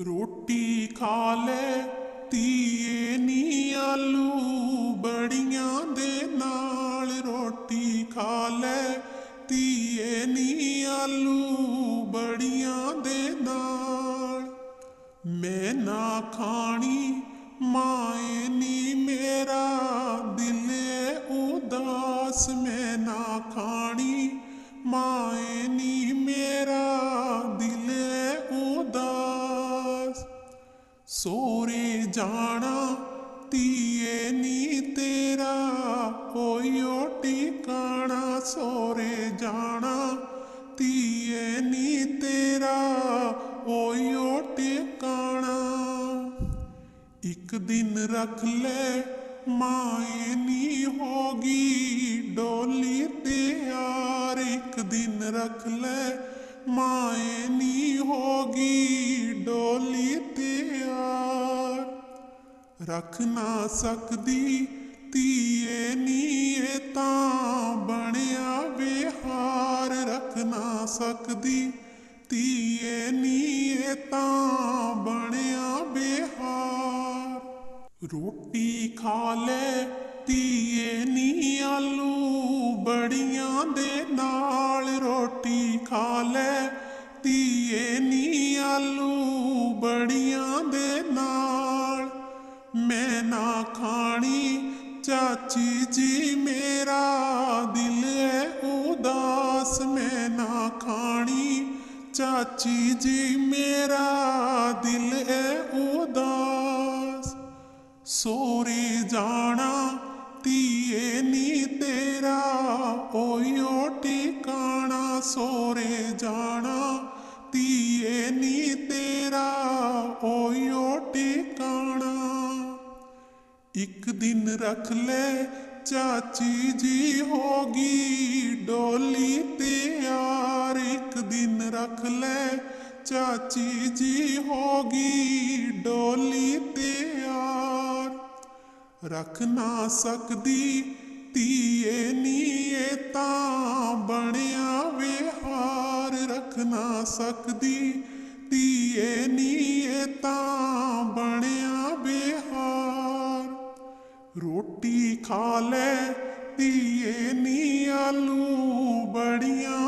ਰੋਟੀ ਖਾ ਲੈ, ਧੀਏ ਨੀ ਆਲੂ ਬੜੀਆਂ ਦੇ ਨਾਲ। ਰੋਟੀ ਖਾ ਲੈ, ਧੀਏ ਨੀ ਆਲੂ ਬੜੀਆਂ ਦੇ ਨਾਲ। ਮੈਂ ਨਾ ਖਾਣੀ, ਮਾਏ ਨੀ ਮੇਰਾ, ਦਿਲ ਉਦਾਸ। ਮੈਂ ਨਾ ਖਾਣੀ, ਮਾਏ ਨੀ ਸੋਰੇ ਜਾਣਾ ਤੀਏ ਨੀ ਤੇਰਾ ਕੋਈਓ ਟਿਕਾਣਾ। ਸੋਰੇ ਜਾਣਾ ਤੀਏ ਨੀ ਤੇਰਾ ਕੋਈਓ ਟਿਕਾਣਾ। ਇੱਕ ਦਿਨ ਰੱਖ ਲੈ, ਮਾਏ ਨੀ ਹੋਗੀ, ਡੋਲੀ ਤਿਆਰ ਇੱਕ ਦਿਨ ਰੱਖ ਲੈ, ਮਾਏ ਰੱਖ ਨਾ ਸਕਦੀ, ਧੀਏ ਨੀ ਤਾਂ ਬਣਿਆ ਵਿਹਾਰ। ਰੱਖ ਨਾ ਸਕਦੀ, ਧੀਏ ਨੀ ਤਾਂ ਬਣਿਆ ਵਿਹਾਰ। ਰੋਟੀ ਖਾ ਲੈ, ਧੀਏ ਨੀ ਆਲੂ ਬੜੀਆਂ ਦੇ ਨਾਲ। ਰੋਟੀ ਖਾ ਲੈ, ਧੀਏ ਨੀ ਆਲੂ ਬੜੀਆਂ ਦੇ ਮੈਂ ਨਾ ਖਾਣੀ ਚਾਚੀ ਜੀ ਮੇਰਾ ਦਿਲ ਹੈ ਉਦਾਸ ਮੈਂ ਨਾ ਖਾਣੀ ਚਾਚੀ ਜੀ ਮੇਰਾ ਦਿਲ ਹੈ ਉਦਾਸ ਸੋਰੇ ਜਾਣਾ ਧੀਏ ਨੀ ਤੇਰਾ ਓਯੋ ਟਿਕਾਣਾ ਸੋਰੇ ਜਾਣਾ ਧੀਏ ਨੀ ਤੇਰਾ ਓਯੋ ਟਿਕਾਣਾ ਇੱਕ ਦਿਨ ਰੱਖ ਲੈ, ਚਾਚੀ ਜੀ ਹੋਗੀ ਡੋਲੀ ਤਿਆਰ ਇੱਕ ਦਿਨ ਰੱਖ ਲੈ, ਚਾਚੀ ਜੀ ਹੋਗੀ ਡੋਲੀ ਤਿਆਰ ਰੱਖ ਨਾ ਸਕਦੀ ਧੀਏ ਨੀ ਤਾਂ ਬਣਿਆ ਵਿਹਾਰ। ਰੱਖ ਨਾ ਸਕਦੀ ਧੀਏ ਨੀ ਇਹ ਤਾਂ ਰੋਟੀ ਖਾ ਲੈ ਧੀਏ ਨੀ ਆਲੂ ਬੜੀਆਂ।